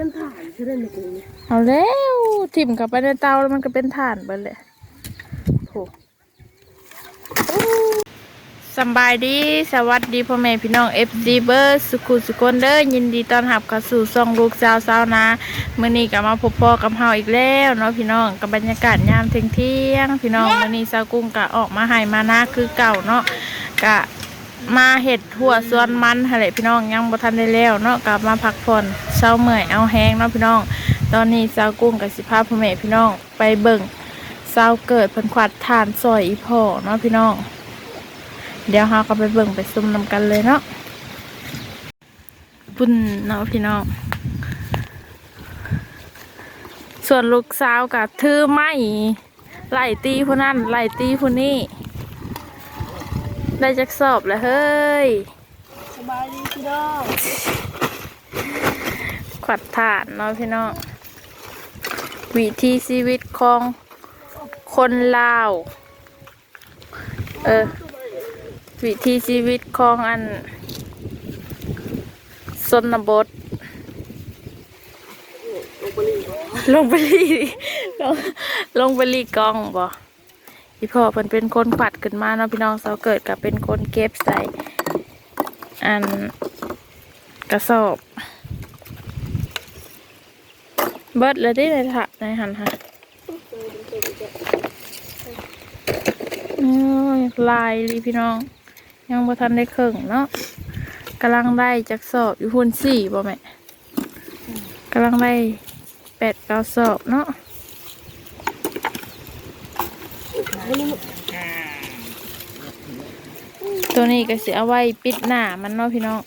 เป็นฐานใช่ไหมในกรุงเอาแล้วทิ่มกลับไปในเตาแล้วมันก็เป็นถ่านไปเลยโถสบายดี สวัสดีพ่อแม่พี่น้อง FG เบอร์สุขุสุคนเด้อยินดีต้อนรับเข้าสู่ซองลูกสาวสาวนามื้อนี้ก็มาพบพ่อกับเฮาอีกแล้วเนาะพี่น้องกับบรรยากาศยามเที่ยงเที่ยงพี่น้องมื้อนี้สาวกุ้งก็ออกมาให้มานาคือเก่าเนาะก็ มาเห็ดหัวส่วนมันหั่นแหลพี่น้องยังบ่ทันได้แล้วเนาะกลับมาพักผ่อนเช้าเมื่อยเอาแห้งเนาะพี่น้อง ตอนนี้สากุ้งกับสิพาพ่อแม่พี่น้องไปเบิ่งสาเกิดเพิ่นขวัดทานซอยอีพ่อเนาะพี่น้อง เดี๋ยวเราก็ไปเบิ่งไปซุ่มนำกันเลยเนาะปุ่นเนาะพี่น้อง ส่วนลูกสาวกับถือไม้ไล่ตีผู้นั้นไล่ตีผู้นี้ ได้จักสอบแล้วเฮ้ย สบายดีพี่น้องขวัดถ่านเนาะพี่น้องวิธีชีวิตของคนลาว เออ วิธีชีวิตของอันสนบทลงไปเลยลงไปรีลงลงไปรีกล้องบ่ พี่พ่อเพิ่นเป็นคนขวัดขึ้นมาเนาะพี่น้องเสาเกิดกับเป็นคนเก็บใส่ อันกระสอบ เบิดเลยได้ในถะในหันฮะลายลีพี่น้อง ยังบ่ทันได้เครื่องเนาะกำลังได้จากสอบอยู่หุ่นสี่บ่แม่กำลังได้แปดเก้าสอบเนาะ ตัวนี้ก็สิเอาไว้ปิดหน้ามันเนาะพี่น้อง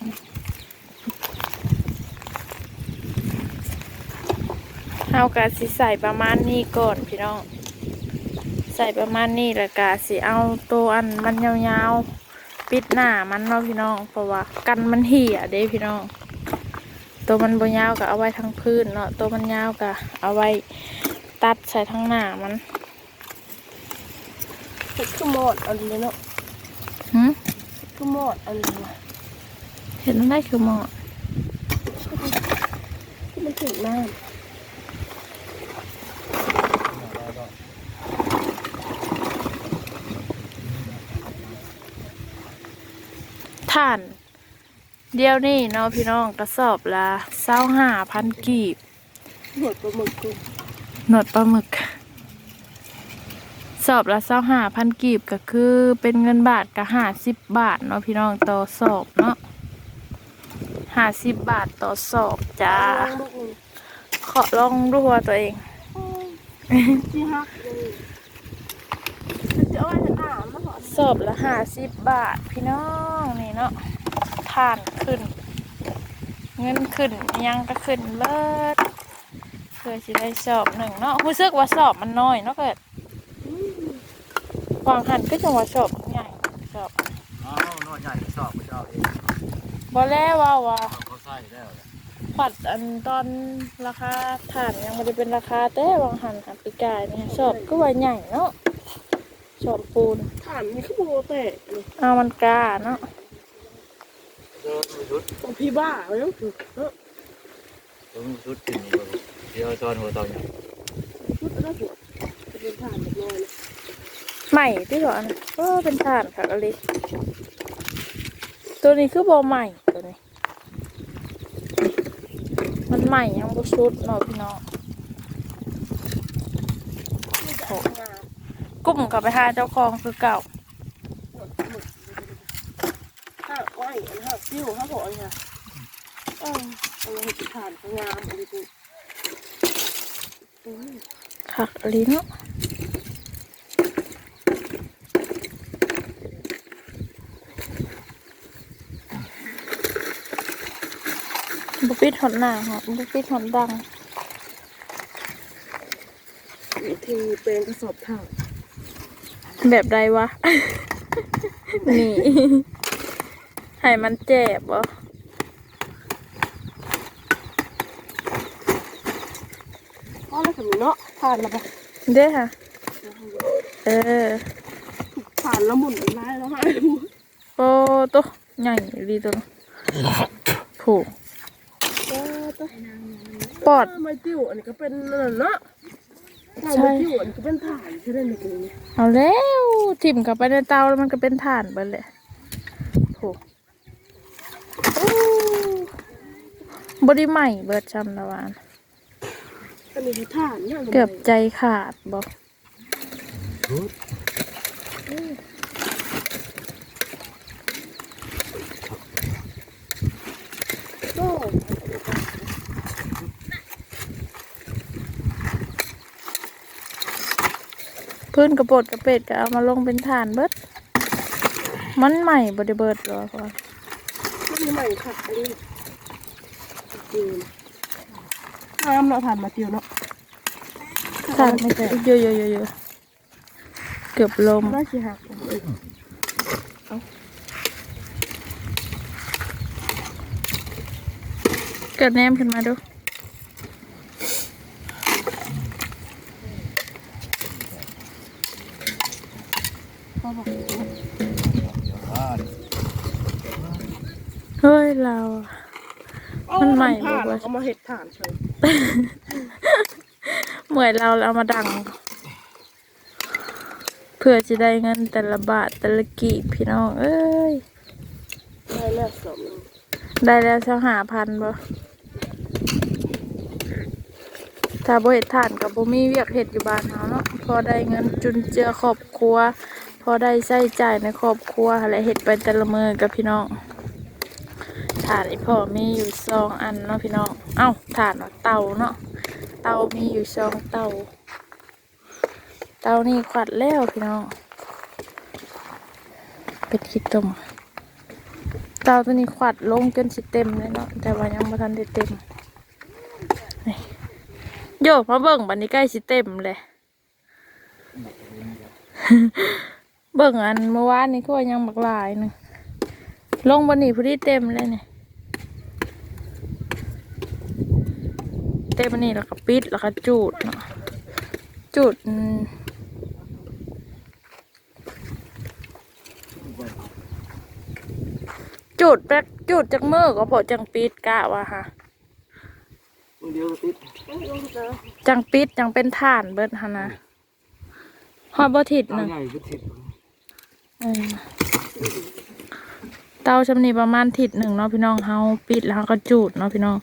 เฮากะสิใส่ประมาณนี้ก่อนพี่น้อง ใส่ประมาณนี้แล้วกะสิเอาตัวอันมันยาวๆปิดหน้ามันเนาะพี่น้อง เพราะว่ากันมันเหี่ยเด้พี่น้อง ตัวมันบยาวก็เอาไว้ทั้งพื้นเนาะตัวมันยาวก็เอาไว้ตัดใส่ทั้งหน้ามันเห็ดขึ้นหมดอันนี้เนาะ เห็ดขึ้นหมดอันนี้นะเห็นได้คือหมอที่มันถึงมากท่านเดี๋ยวนี้เนาะพี่น้องกระสอบละเศร้าห้าพันกีบหัวปลาหมึกกูหนวดปลาหมึก สอบละเศร้าหาพันกีบก็คือเป็นเงินบาทก็ห้าสิบบาทเนาะพี่น้องต่อสอบเนาะห้าสิบบาทต่อสอบจ้าลองลูกหนึ่งขอลองดูหัวตัวเองที่ฮักเลยจะเอาจะอ่านมาหอสอบละห้าสิบบาทพี่น้องนี่เนาะทานขึ้น เงินขึ้นยังก็ขึ้นเบิดเพื่อจะได้สอบหนึ่งเนาะรู้สึกว่าสอบมันน้อยเนาะเกิด วางหันก็จังว่าสอบใหญ่สอบอ้าวนอนใหญ่สอบพระเจ้าเองบอแล้วว่าว่าเขาใส่แล้วเนี่ยขวัดอันตอนราคาฐานยังไม่ได้เป็นราคาแต่วางหันหันปีกายเนี่ยสอบก็ว่าใหญ่เนาะสอบปูนฐานนี่คือโบแตกเลยเอามันกาเนาะเดินมีชุดของพี่บ้าเลยต้องถือเออเดินมีชุดถึงเดียวตอนหัวตอนเนี่ยชุดแล้วหัวจะเป็นฐานแบบน้อยเลย ใหม่ที่ก่อนก็เป็นฐานค่ะกะลิตัวนี้คือบอใหม่ตัวนี้ มันใหม่ยังบ่ชุดเนาะพี่น้องนี่จะงามกุ้มกับไปหาเจ้าของคือเก่าห้าไว้อันห้าซิ่วห้าหัวเลยค่ะเออเอาไว้ให้ฐานงามอันนี้กูอืมคักอลิเน บุปิดหอนหน้าหอบุปิดหอนดังวิธีเป็นกระสอบถ่านแบบใดวะ นี่ให้มันเจ็บบ่อ๋อแล้วสมมติเนาะผ่านแล้วปะเด้อค่ะ เออ ผ่านแล้วหมุนไล่แล้วให้โอ้ตัวใหญ่ดีตัวผูกเออตัว ปอดไม่ติ้วอันนี้ก็เป็นนั่นเนาะถ้าใช่ไม่ติ้วอันนี้ก็เป็นถ่านใช่ไหมนี่นี่เอาแล้วทิ่มกลับไปในเตาแล้วมันก็เป็นถ่านไปเลยโถูกบไดิใหม่เบิดจำละวานอันนี้คือถ่านเนี่ยเกือบใจขาดบอก พื้นกระปดกระเป็ดก็เอามาลงเป็นถ่านเบิด มันใหม่บไดิเบิดหรอก่อนไม่มีใหม่ค่ะอันนี้ติ้วน้ำเนาะถ่านมาติ้วเนาะถ่านไม่แต่เยอะเยอะเยอะเยอะเกือบลมน่าสิหักเกิดแนมขึ้นมาดู เขาบอก อ่า เฮ้ยเราอะ มันใหม่บ่ ถ่าน วะ เขา มาเห็ดถ่านใช่เหมือนเราเอามาดัง เพื่อจะได้เงินแต่ละบาทแต่ละกีบพี่น้อง เอ้ย ได้แล้วสมได้แล้วสักหาพันบ่ถ้าบ่เฮ็ดทานกับบ่มีเวียกเฮ็ดอยู่บ้านเฮาเนาะพอได้เงินจุนเจือครอบครัว พอได้ใช้จ่ายในครอบครัวและเฮ็ดไปแต่ละมือกับพี่น้องถานไอพ่อมีอยู่สองอันเนาะพี่น้อง เอ้าถานเนาะเตาเนาะเตามีอยู่สองเตาเตานี่ขวัดแล้วพี่น้องเป็ดขี้ต้มเตาตัวนี้ขวัดลงจนสิเต็มเลยเนาะแต่ว่ายังไม่ทันได้เต็มนี่โยมาเบิ่งบันนี้ใกล้สิเต็มเลยเบิ่งอันเมื่อวานนี้ก็ยังบักหลายหนึงลงบันนี้พอดีเต็มเลยเนี่ย เต็มอันนี้แล้วก็ปิดแล้วก็จูดเนาะจูดจูดแป๊กจูดจากมือก็พอจังปิดกะว่าฮะมึงเดียวก็ติดจังปิดจังเป็นฐานเบิดฮะนะฮอดบ่ทิดหนึ่งใหญ่ก็ติดเตาชำนีประมาณทิศหนึ่งเนาะพี่น้องเฮาปิดแล้วก็จูดเนาะพี่น้อง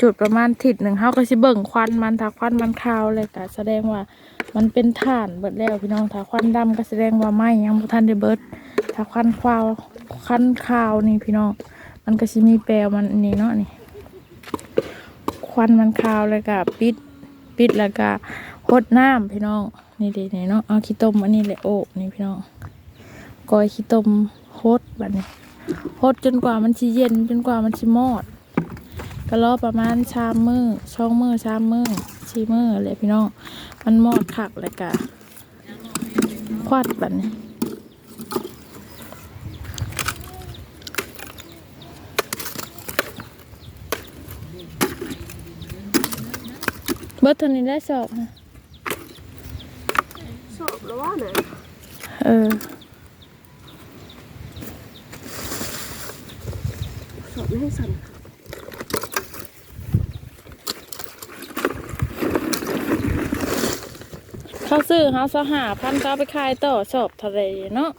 จูดประมาณทิศหนึ่งเฮาก็สิเบิ่งควันมันถ้าควันมันขาวเลยก็แสดงว่ามันเป็นถ่านเบิดแล้วพี่น้องถ้าควันดำก็แสดงว่าไหม้ยังบ่ทันได้เบิดถ้าควันขาวควันขาวนี่พี่น้อง มันก็สิมีแปลมันนนี้เนาะนี่ ควันมันขาวเลยก็ปิดปิดแล้วก็หดน้ำพี่น้อง นี่ดีนี่เนาะเอาขี้ต้มอันนี้เลยโอบนี่พี่น้องก้อยขี้ต้มหดแบบนี้หดจนกว่ามันสิเย็นจนกว่ามันสิมอด ก็รอประมาณชามมือช่องมือชามมือชีมือเลยพี่น้อง มันมอดขักเลยกะควัดแบบนี้เบิร์ตอนนี้ได้สอบฮะสอบแล้วว่าเนี่ยเออสอบไม่ให้สั่น เขาซื้อเขาสหาพันก็เอาไปขายต่อสอบทะเลเนาะ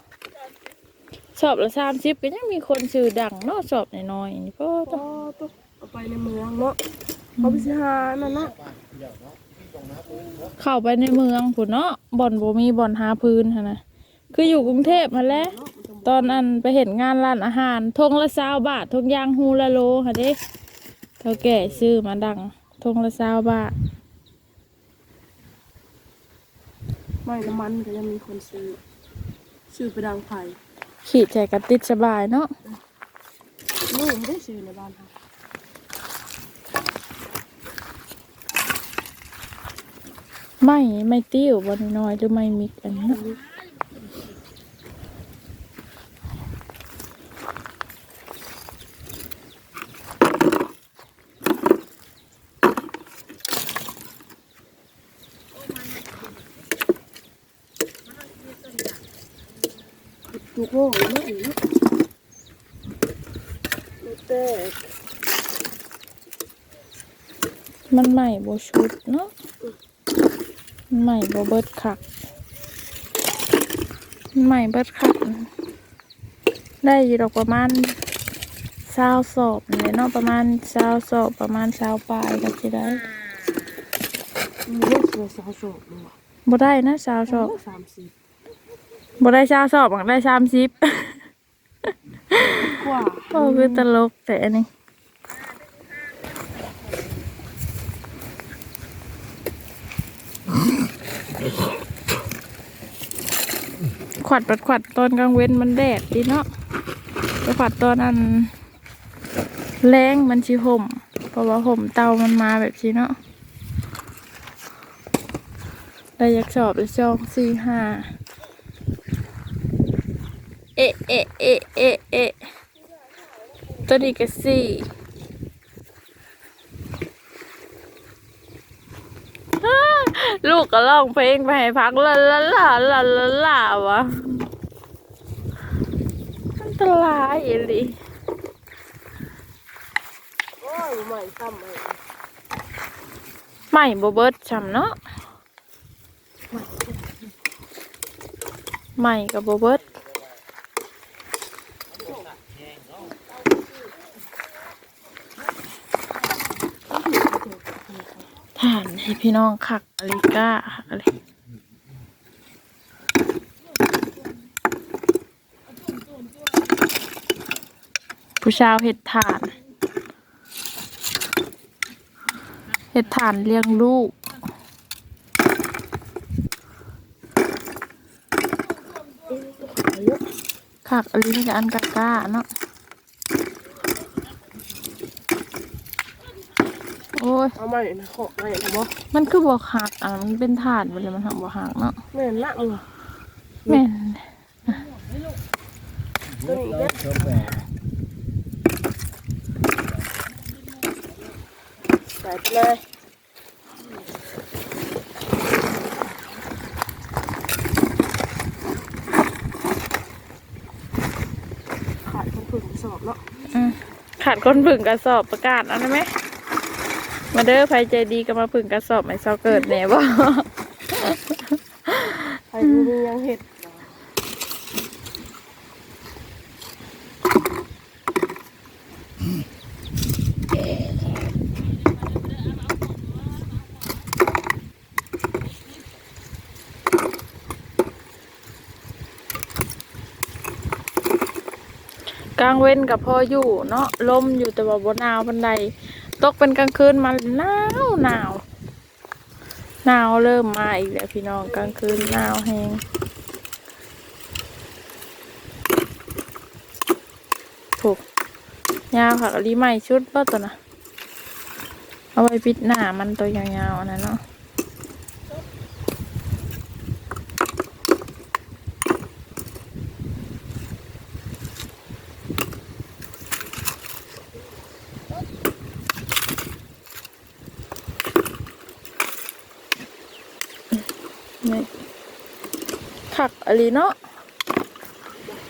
สอบละสามสิบก็ยังมีคนซื้อดังเนาะสอบน้อยๆนี่พ่อก็ต้องเอาไปในเมืองเนาะเขาไปสิหานั่นเนาะเข้าไปในเมืองผุนเนาะบ่อนบ่มีบ่อนหาพื้นหั้นนะคืออยู่กรุงเทพมาแหล้วตอนนั้นไปเห็นงานร้านอาหารทงละสาวบาททงยางฮูละโลค่ะเด้เท่าแก่ซื้อมาดังทงละสาวบาท ไม่น้ำมันก็ยังมีคนซื้อ ซื้อไปดังไผ่ขี่ใจกันติดสบายเนาะนี่ไม่ได้ซื้อในบ้านค่ะไม่ไม่ติ้วบ่น้อยๆหรือไม่มิกอันนี้ เนาะถูกโง่เนาะเนาะไม่แตกมันใหม่โบชุดเนาะมันใหม่โบเบิดคักมันใหม่เบิดคัก ได้อยู่ดอกประมาณเศร้าสอบเนี่ยเนาะประมาณเศร้าสอบประมาณเศร้าปลายก็จะได้มันเลือกสวยสาวโสดเลยว่ะบ่ได้นะเศร้าสอบสามสิบ บ่ได้เศร้าสอบบักได้สามสิบกว่าโอ้คือตลกแต่อันนี้ขวัดปัดขวัดตอนกลางเว้นมันแดดดีเนาะไปขวัดตอนนั้นแรงมันชิห่ม เพราะว่าห่มเตามันมาแบบนี้เนาะได้ยักสอบได้สองสี่ห้าเอะเอ๊ะเอ๊ะเอ๊ะเอ๊ะตัวนี้ก็สี่ลูกก็ร้องเพลงไปให้พักละละละละละละวะอันตรายอีหลีโอ้ยใหม่ซ้ำเลยไม่บเบิดจำเนาะไม่กับบเบิร์ด ฐานให้พี่น้องขักอลิก้าขักอะไรผู้ชาวเห็ดฐาน เห็ดฐานเลี้ยงลูกขักอะไรนี่กับอันกาก้าเนาะ โอ้ยเอาใหม่นะขอใหม่นะบ่มันคือบวหักอะมันเป็นฐานไปเลยมันหักบวหักเนาะแม่นละมึงแม่นตัวนี้เนี่ยใส่ไปเลยขาดคนฝึกสอบเนาะอืมขาดคนผึ่งกระสอบประกาศเอันนั้นไหม มาเด้อใครใจดีก็มาผึ่งกระสอบไม่เศร้าเกิดแน่บ่ใครรู้มียังเห็ดกลางเว้นกับพ่ออยู่เนาะลมอยู่แต่ว่าบนหนาวบันได ตกเป็นกลางคืนมาหนาวหนาวหนาวเริ่มมาอีกแล้วพี่น้องกลางคืนหนาวแหงถูกยาวค่ะรีใหม่ชุดป่าตัวนะเอาไว้ปิดหน้ามันตัวยาวๆอันนั้นเนาะนี่ขัก อะไรเนาะ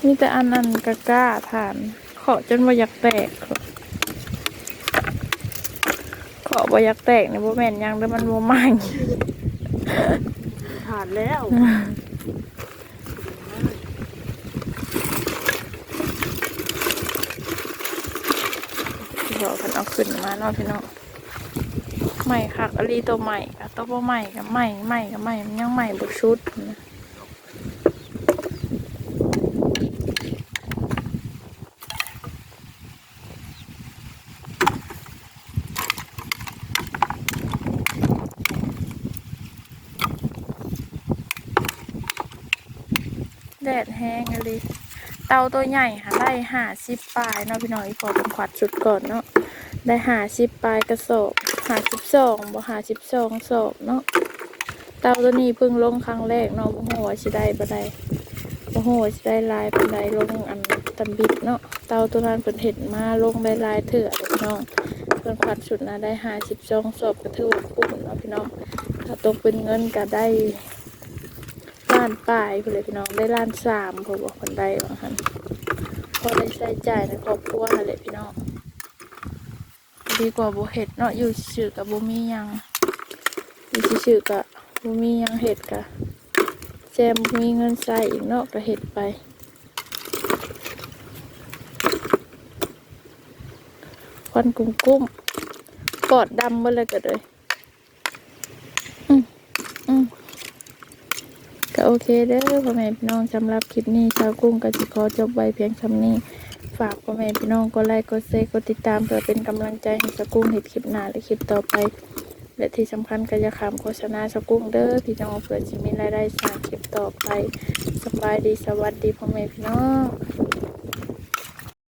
มีแต่อันนั้นกะกล้าทาน ขอจนว่าอยากแตก ขอบ่อยากแตกเนี่ยบ่แม่นหยังเด้อมันบ่ใหม่ผ่านแล้วพี่บอกเพิ่นเอาขึ้นมาเนาะพี่น้องใหม่คักอลีตัวใหม่กับตัวบ่ใหม่กับใหม่ใหม่กับใหม่มันยังใหม่บ่ชุดนะ ดดแห้งอะลีเตาตัวใหญ่ค่ะได้ห้าสิบปลายเนาะพี่น้องอีพอเป็นขวัดชุดก่อนเนาะได้หาสิบปลายกระสอบหาสิบสองบ่หาสิบสองสอบเนาะเตาตัวนี้เพิ่งลงครั้งแรกเนาะบ่ฮู้ว่าสิได้บ่ได้บ่ฮู้ว่าสิได้ลายปานใดลงอันตำบิดเนาะเตาตัวนั้นเพิ่นเห็นมาลงได้ลายเถื่อพี่น้องเพิ่นพัดชุดนะได้หาสิบสองสอบก็ถือว่าคุ้มเนาะพี่น้องถ้าตกเป็นเงินก็ได้ ล้านปลายพุ่นเลยพี่น้องได้ล้านสามเพิ่นบอกเพิ่นได้ว่าหั่นพอได้ใช้จ่ายในครอบครัวนั่นแหละพี่น้องดีกว่าโบเห็ดเนาะอยู่ซื่อกับโบมียังอยู่ซื่อกับโบมียังเห็ดกะแจมมีเงินใส่อีกเนาะก็เห็ดไปควันกุ้มกุ้มปอดดำมดเลยก็เลยอืมอืมก็โอเคเด้อพ่อแม่พี่น้องสำหรับคลิปนี้ชาวกุ้งก็สิขอจบไว้เพียงคำนี้ ฝากพ่อแม่พี่น้องกดไลค์กดแชร์กดติดตามเพื่อเป็นกำลังใจให้ชาวกุ้งเห็ดคลิปหน้าและคลิปต่อไป และที่สำคัญก็อย่าขามโฆษณาชาวกุ้งเด้อพี่น้องเพื่อจะมีรายได้สร้างคลิปต่อไปสบายดีสวัสดีพ่อแม่พี่น้อง